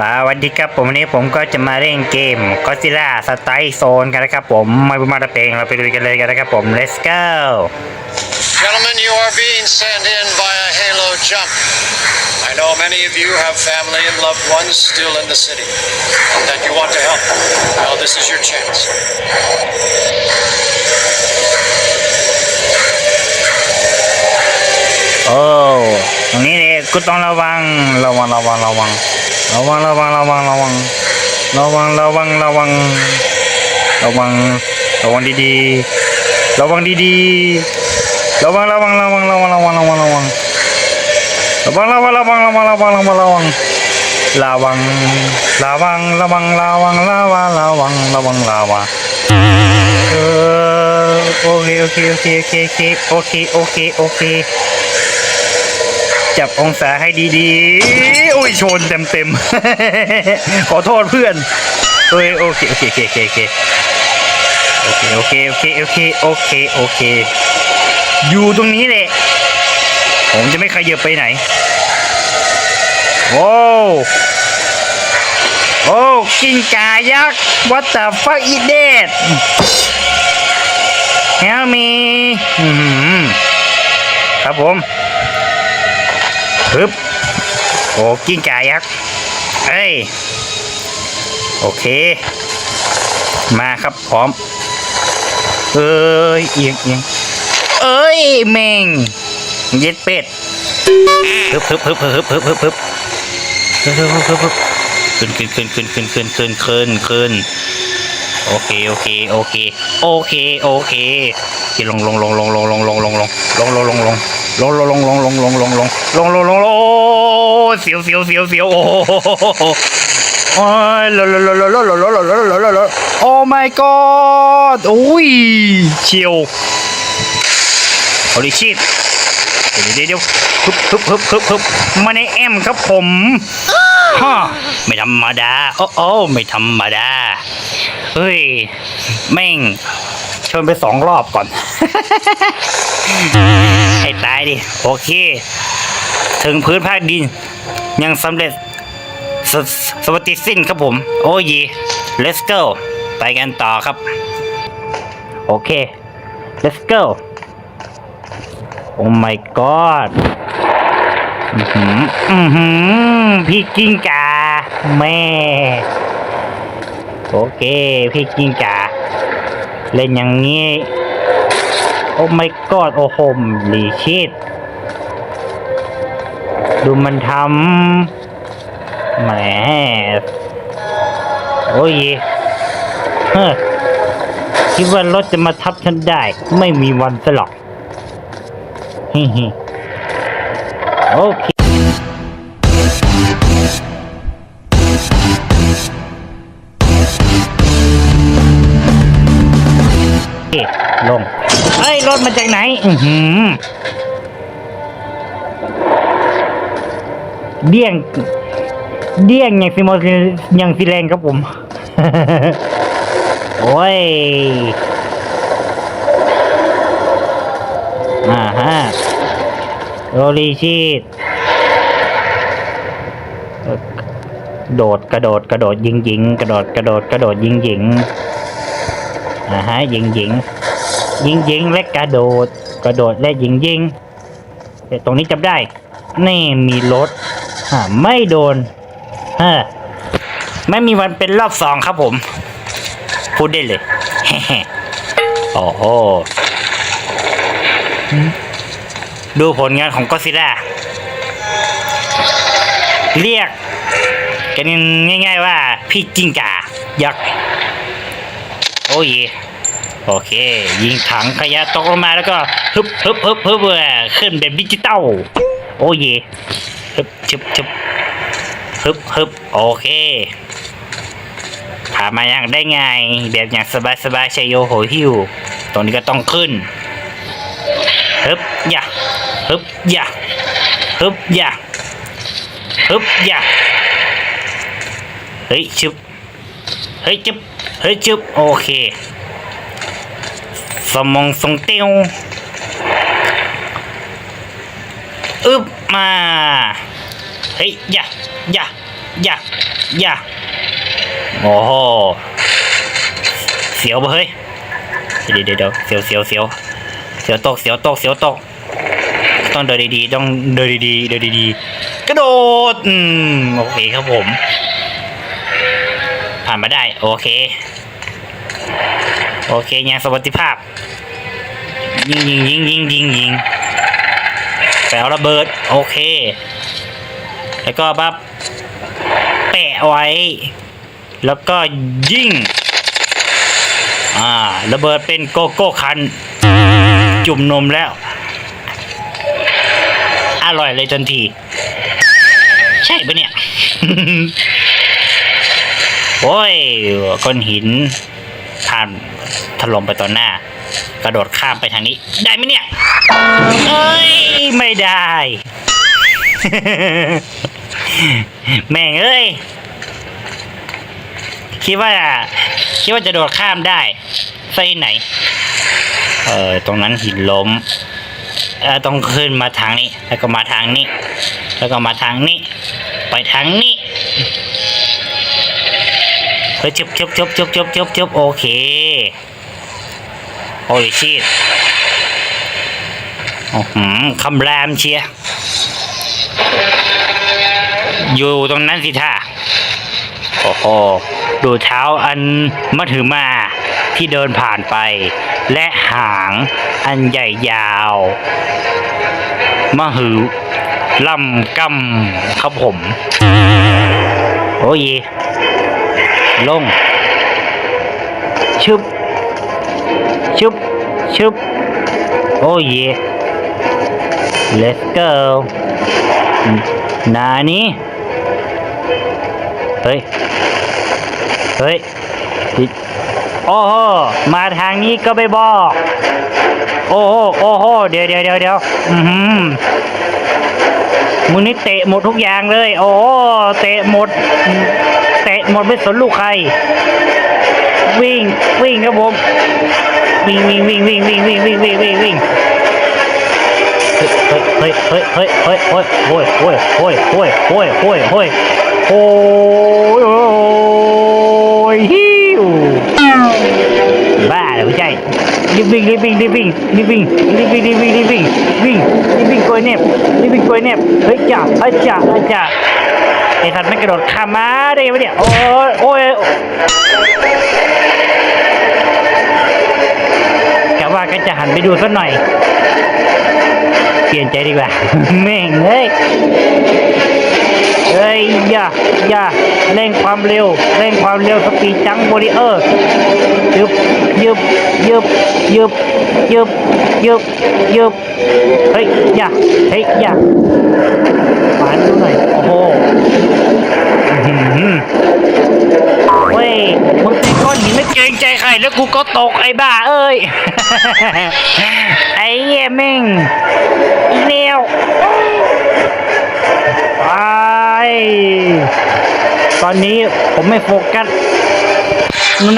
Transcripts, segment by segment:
สวัสดีครับผมวันนี้ผมก็จะมาเล่นเกม Godzilla Strike Zone กันนะครับผมไม่พูดมากแต่เพลงเราไปดูกันเลยกันนะครับผม let's go Gentlemen, you are being sent in by a Halo jump. I know many of you have family and loved ones still in the city, and that you want to help. Well, this is your chance. โอ้ตรงนี้เนี่ยกูต้องระวังระวังระวังระวัง ระวังระวังระวังระวังระวังระวังระวังระวังระวังดีๆระวัง จับองศาให้ดีๆ อุ้ยชนเต็มๆ ขอโทษเพื่อนเอ้ยโอเคโอเคโอเคโอเคโอเคโอเคโอเคโอเคโอเคอยู่ตรงนี้แหละ ผมจะไม่ขยับไปไหน โอ้โอ้กิ้งก่ายักษ์ what the fuck is that help me ครับผม ปึ๊บโอ้กิ้งก่ายักษ์เอ้ย โอเค มาครับพร้อม เอ้ยเอียงเอียงเอ้ยแมงเย็ดเป็ดฮึบฮึบฮึบฮึบฮึบฮึบฮึบฮึบฮึบฮึบฮึบฮึบขึ้นขึ้นขึ้นขึ้นขึ้นขึ้นขึ้นขึ้นขึ้นโอเคโอเคโอเคโอเคโอเคที่ลงลงลงลงลงลงลงลงลงลงลงลง ลงลงลงลงลงลงลงลงลงลงลงลงลงลงเสียวเสียวเสียวเสียวโอ้โหโอ้ยลลลลลลลลลลลลโอ้ my god โอ้ยเชียว holy shit เดี๋ยวเดี๋ยวฮึบฮึบฮึบฮึบฮึบมาในแอมครับผมฮะไม่ธรรมดา โอ้โอ้ไม่ธรรมดา เฮ้ย แม่ง ชนไปสองรอบก่อน ให้ตายดิ โอเค ถึงพื้นภาคดิน ยังสำเร็จสสวัสดิสิ้นครับผม โอ้ย let's go ไปกันต่อครับ โอเค let's go โอ้ my god อือหืออือหือพี่กิ้งกาแม่ โอเค พี่กิ้งกา เล่นอย่างนี้ โอ้ my god โอ้โหลีชิตดูมันทำแหมโอ้ยเฮ้อคิดว่ารถจะมาทับฉันได้ ไม่มีวันสลอกฮิฮิโอเค ลงเอ้ย รถมาจากไหน อือหือเดี่ยง เดี่ยงอย่างซิโมอย่างซิแรงครับผม โอ้ยอ่าฮะโรลีชีตโดดกระโดดกระโดดยิงยิงกระโดดกระโดดกระโดดยิงยิง อ่าฮะยิงยิงยิงยิงและกระโดด กระโดดและยิงยิงแต่ตรงนี้จับได้ นี่มีรถอ่าไม่โดนฮะไม่มีวันเป็นรอบสองครับผม พูดได้เลยโอ้โหดูผลงานของก็ซิล่าเรียกกันง่าย ๆ ว่าพี่จิงก่ายักษ์ โอ้ยโอเค ยิงถังขยะตกลงมาแล้วก็ฮึบฮึบฮึบฮึบเออขึ้นแบบดิจิตอลโอ้ยฮึบชึบชึบฮึบฮึบโอเคผ่ามาอย่างได้ไงแบบอย่างสบายสบายชัยโยโหหิวตรงนี้ก็ต้องขึ้นฮึบยะฮึบยะฮึบยะฮึบยะเฮ้ยชึบเฮ้ยจึบ เฮ้ยจึบโอเค สมองทรงเตียวอึบมา เฮ้ยยะยะยะอย่าโอ้โหเสียวปะเฮ้ยเดี๋ยวเดี๋ยวเดี๋ยวเสียวเสียวเสียวเสียวตกเสียวตกเสียวตกต้องเดินดีๆต้องเดินดีๆเดินดีๆกระโดด อืม โอเคครับผม ผ่านมาได้ โอเค โอเคงานสวัสดิภาพ ยิงยิงยิงยิงยิงยิงแปเอาระเบิด โอเค แล้วก็ปั๊บแปะไว้ แล้วก็ยิงอ่าระเบิดเป็นโกโก้คัน จุ่มนมแล้ว อร่อยเลยทันที ใช่ปะเนี่ย โอ้ยก้อนหินผ่านถล่มไปต่อหน้า กระโดดข้ามไปทางนี้ ได้ไหมเนี่ยเอ้ย ไม่ได้ แม่งเอ้ย คิดว่า คิดว่าจะโดดข้ามได้ไส้ไหน เออตรงนั้นหินล้มเออต้องขึ้นมาทางนี้ แล้วก็มาทางนี้ แล้วก็มาทางนี้ ไปทางนี้ เฮ้ยจบจบจบจบจบจบจบโอเคโอ้ยชีตโอ้โหคำรามเชียอยู่ตรงนั้นสิท่าโอ้โหดูเท้าอันมัถือมาที่เดินผ่านไป และหางอันใหญ่ยาวมหือลำกำครับผม โอ้ย ลง ชึบ ชึบ ชึบ โอ้ย let's go นานี้ เฮ้ย เฮ้ยผิดโอ้โห มาทางนี้ก็ไม่บอก โอ้โห โอ้โห เดี๋ยวเดี๋ยวเดี๋ยวเดี๋ยวอือหือมึงนี่เตะหมดทุกอย่างเลย โอ้เตะหมด หมดไม่สนลูกใคร วิ่งวิ่งครับผมวิ่งวิ่งวิ่งวิ่งวิ่งวิ่งวิ่งวิ่งวิ่งวิ่งเฮ้ยเฮ้ยเฮ้ยเฮ้ยเฮ้ยเฮ้ยเฮ้ยเฮ้ยเฮ้ยเฮ้ยเฮ้ยเฮ้ยเฮ้ยโอ้ยโอ้ยฮิวบ้าเหรอไม่ใช่รีบวิ่งรีบวิ่งรีบวิ่งรีบวิ่งรีบวิ่งรีบวิ่งรีบวิ่งวิ่งรีบวิ่งกลวยเน็บรีบวิ่งกลวยเน็บเฮ้ยจ่าเฮ้ยจ่าเฮ้ยจ่า ไอ้สัตว์ไม่กระโดดข้ามมาได้ไงวะเนี่ย โอ้ยโอ้ยกะว่าก็จะหันไปดูสักหน่อย เปลี่ยนใจดีกว่าแม่งเฮ้ย ยอย่าอย่าเร่งความเร็วเร่งความเร็วสปีดจังบริเออร์ยึบยึบยึบยึบยึบยึบยึบเฮ้ยอย่าเฮ้ยอย่าปานดูหน่อยโอ้โหอื้อหือเว้ยมึงเป็นก้อนหินไม่เกรงใจใครแล้วกูก็ตกไอ้บ้าเอ้ยไอ้เหี้ยแม่งอีเมลไป ตอนนี้ผมไม่โฟกัส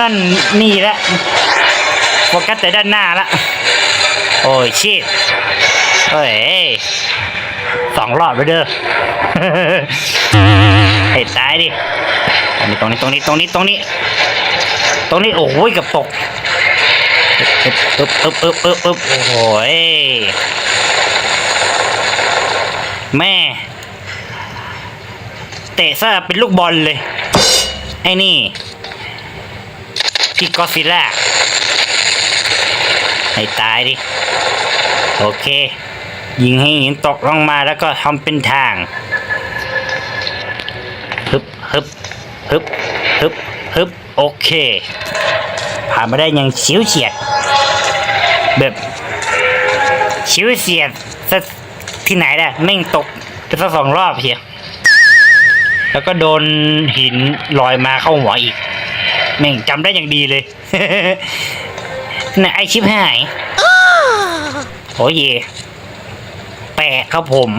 นั่นนี่แล้วโฟกัสแต่ด้านหน้าละ โอ้ยชิดเฮ้ยสองรอบไปเด้อเฮ้ยตายดิตรงนี้ตรงนี้ตรงนี้ตรงนี้ ตรงนี้ โอ้ยกับตกอึบอึบอึบอึบอึบอึบโอ้ยแม่ เตะซะเป็นลูกบอลเลย ไอ้นี่พี่กอซิล่าให้ตายดิ โอเค ยิงให้หินตกลงมาแล้วก็ทำเป็นทางฮึบฮึบฮึบฮึบฮึบโอเค ผ่านมาได้อยังชิวเฉียด แบบชิวเฉียดที่ไหนล่ะแม่งตกไปสักสองรอบเชียว แล้วก็โดนหินลอยมาเข้าหัวอีก แม่งจำได้อย่างดีเลยน่ะไอชิปหายโอ้ยแปะครับผม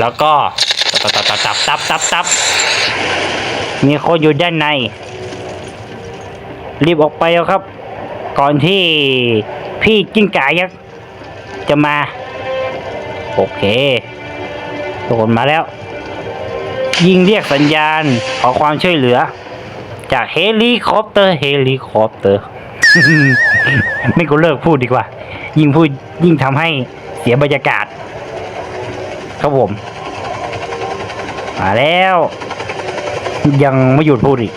แล้วก็ตับตับตับตับตับตับตับมีคนอยู่ด้านใน รีบออกไปแล้วครับ ก่อนที่พี่กิ้งก่ายักษ์จะมา โอเคทุกคนมาแล้ว ยิงเรียกสัญญาณขอความช่วยเหลือ จากเฮลิคอปเตอร์เฮลิคอปเตอร์ ไม่กูเลิกพูดดีกว่า ยิ่งพูดยิ่งทำให้เสียบรรยากาศ ครับผม มาแล้ว ยังไม่หยุดพูดอีก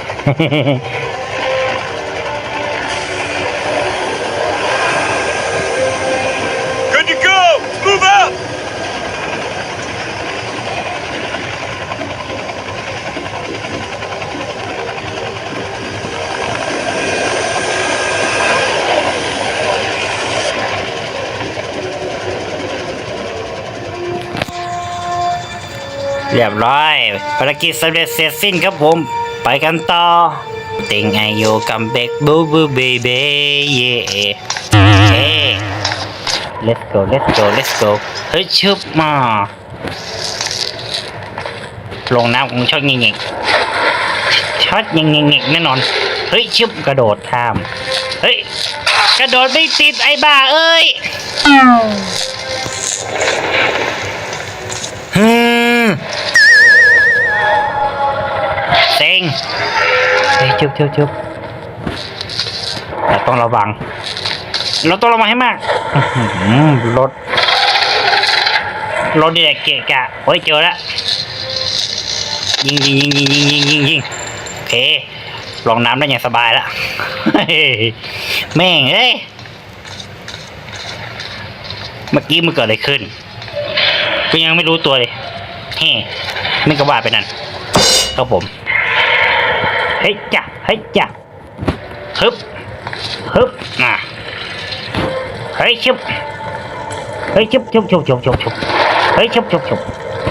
Good to go! Move out! เรี ยบร้อยภารกิจสำเร็จเสร็จสิ้นครับผม ไปกันต่อติงไอโยกัมเบกบูบูเบเบเย่เฮ้ let's go let's go let's go เฮ้ยชึบมา ลงน้ำของช็อตเงี้ยช็อตเงี้ยแน่นอน เฮ้ยชึบกระโดดข้าม เฮ้ย กระโดดไม่ติดไอ้บ้าเอ้ย เซ็งเฮ้ยชุบชุบชุบแต่ต้องระวัง เราต้องระวังให้มากรถรถนี่แหละเกะกะโอ้ยเจอแล้วยิงยิงยิงยิงยิงยิงยิงยิงโอเคลงน้ำได้อย่างสบายแล้วแม่งเอ้ยเมื่อกี้มันเกิดอะไรขึ้น ก็ยังไม่รู้ตัวเลยเฮ้ไม่กระว่าไปนั่นครับผม ฮ้ยจ้ะเฮ้ยจ้ะฮึบฮึบอะเฮ้ยชุบเฮ้ยชุบชุบชุบชุบชุบชุบเฮ้ยชุบชุบชุบ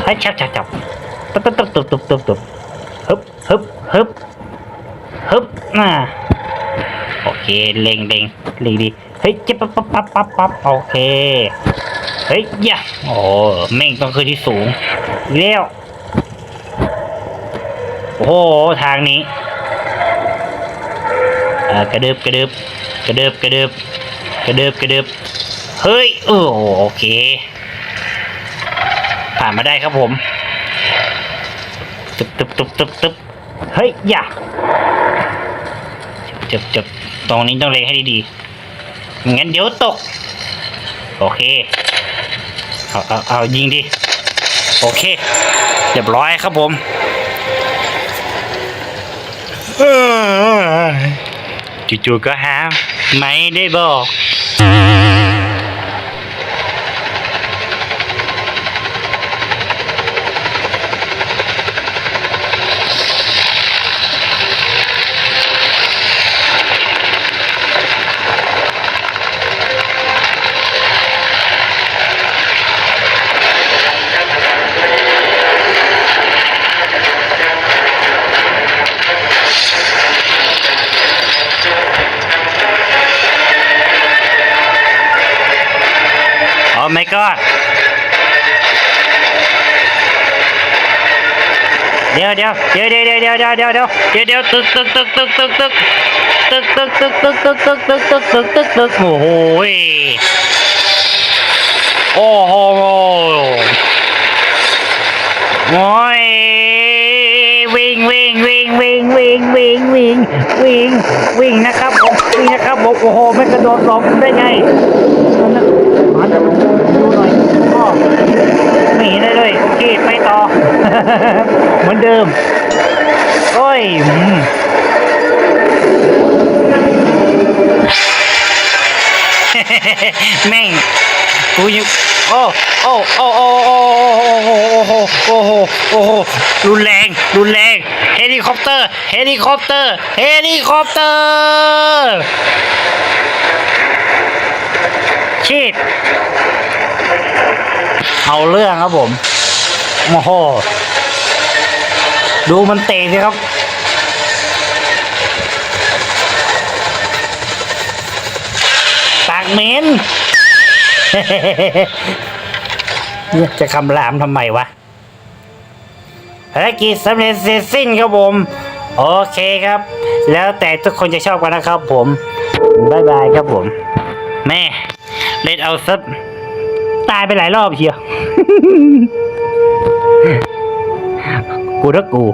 เฮ้ยชับชับชับตุ๊บตุ๊บตุ๊บตุ๊บตุ๊บตุ๊บฮึบฮึบฮึบฮึบอะโอเคเล็งเล็งเล็งดีเฮ้ยจับปั๊บปั๊บปั๊บปั๊บโอเคเฮ้ยยะโอ้แม่งต้องขึ้นที่สูงอีกแล้วโอ้โหทางนี้ กระดึบกระดึบกระดึบกระดึบกระดึบกระดึบเฮ้ยโอ้โอเค ผ่านมาได้ครับผมตึบตึบตึบตึบตึบเฮ้ยยะจบจบตรงนี้ต้องเล็งให้ดีๆงั้นเดี๋ยวตก โอเค เอาเอาเอายิงดิ โอเค เรียบร้อยครับผม เอ้ย chị chùi có há mày đấy bò my god เดี๋ยวเดี๋ยวเดี๋ยวเดี๋ยวเดี๋ยวเดี๋ยวเดี๋ยวเดี๋ยวเดี๋ยวเดี๋ยวตึกตึกตึกตึกตึกตึกตึกตึกตึกตึกตึกตึกตึกตึกตึกตึกตึกโอ้โหโอ้โหโอ้ยวิ่งวิ่งวิ่งวิ่งวิ่งวิ่งวิ่งวิ่งวิ่งนะครับผมวิ่งนะครับผมโอ้โหไม่กระโดดหลบได้ไงมาดูหน่อยอ้อไม่เห็นอะไรเลยโอเคไปต่อ เหมือนเดิม โอ้ยอืมแม่งกูยังโอ้โอ้โอ้โอ้โอ้โอ้โอ้โอ้โอ้โอ้โอ้รุนแรงรุนแรงเฮลิคอปเตอร์เฮลิคอปเตอร์เฮลิคอปเตอร์ชีด เอาเรื่องครับผมโอ้โหดูมันเตะสิครับ ปากเม็นจะคำรามทำไมวะภารกิจสำเร็จเสร็จสิ้นครับผม โอเคครับ แล้วแต่ทุกคนจะชอบกันนะครับผมบายบายครับผม แม่เล่นเอาซับ ตายไปหลายรอบเชียว กูรักกู